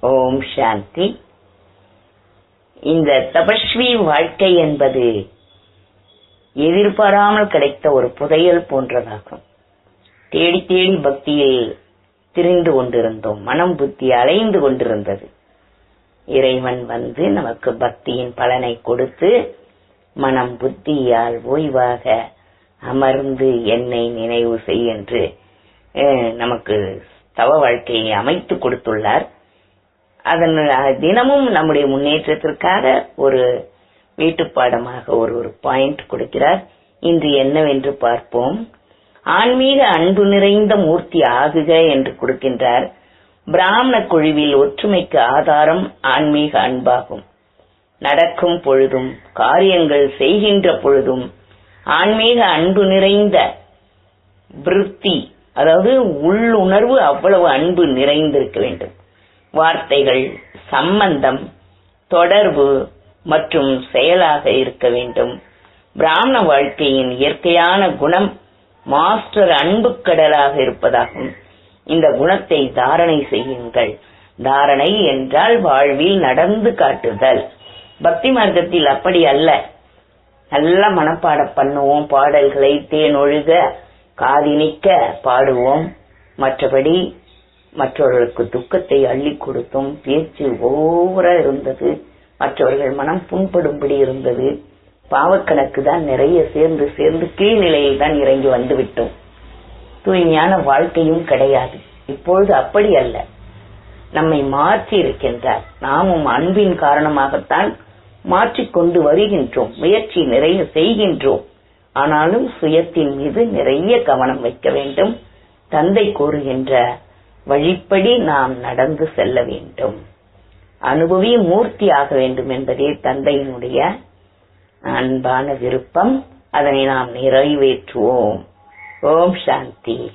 ஓம் சாந்தி. இந்த தபஸ்வி வாழ்க்கை என்பது எதிர்பாராமல் கிடைத்த ஒரு புதையல் போன்றதாகும். தேடி தேடி பக்தியில் திரிந்து கொண்டிருந்தோம். மனம் புத்தி அலைந்து கொண்டிருந்தது. இறைவன் வந்து நமக்கு பக்தியின் பலனை கொடுத்து மனம் புத்தியால் ஓய்வாக அமர்ந்து என்னை நினைவு செய் என்று நமக்கு தவ வாழ்க்கையை அமைத்து கொடுத்துள்ளார். அதன் தினமும் நம்முடைய முன்னேற்றத்திற்காக ஒரு வீட்டுப்பாடமாக ஒரு ஒரு பாயிண்ட் கொடுக்கிறார். இன்று என்னவென்று பார்ப்போம். ஆன்மீக அன்பு நிறைந்த மூர்த்தி ஆகுக என்று கொடுக்கின்றார். பிராமண குழுவில் ஒற்றுமைக்கு ஆதாரம் ஆன்மீக அன்பாகும். நடக்கும் பொழுதும் காரியங்கள் செய்கின்ற பொழுதும் ஆன்மீக அன்பு நிறைந்த விருத்தி அதாவது உள்ளுணர்வு அவ்வளவு அன்பு நிறைந்திருக்க வேண்டும். வார்த்தைகள் சம்பந்தம் தொடர்பு மற்றும் செயலாக இருக்க வேண்டும். பிராமண வாழ்க்கையின் இயற்கையான குணம் மாஸ்டர் அன்பு கடலாக இருப்பதாகும். இந்த குணத்தை தாரணை செய்யுங்கள். தாரணை என்றால் வாழ்வில் நடந்து காட்டுதல். பக்தி மார்க்கத்தில் அப்படி அல்ல. நல்ல மனப்பாடம் பண்ணுவோம் பாடல்களை தேனொழுக காதினிக்க பாடுவோம். மற்றபடி மற்றவர்களுக்கு துக்கத்தை அள்ளி கொடுத்தும் பேச்சு ஓவரா இருந்தது. மற்றவர்கள் மனம் புண்படும்படி இருந்தது. பாவக்கணக்கு தான் நிறைய சேர்ந்து சேர்ந்து கீழ்நிலையில் தான் இறங்கி வந்துவிட்டோம். தூய்மையான வாழ்க்கையும் கிடையாது. இப்பொழுது அப்படி அல்ல. நம்மை மாற்றி இருக்கின்றார். நாமும் அன்பின் காரணமாகத்தான் மாற்றிக்கொண்டு வருகின்றோம். முயற்சி நிறைய செய்கின்றோம். ஆனாலும் சுயத்தின் மீது நிறைய கவனம் வைக்க வேண்டும். தந்தை கூறுகின்ற வழிப்படி நாம் நடந்து செல்ல வேண்டும். அனுபவி மூர்த்தி ஆக வேண்டும் என்பதே தந்தையினுடைய அன்பான விருப்பம். அதனை நாம் நிறைவேற்றுவோம். ஓம் சாந்தி.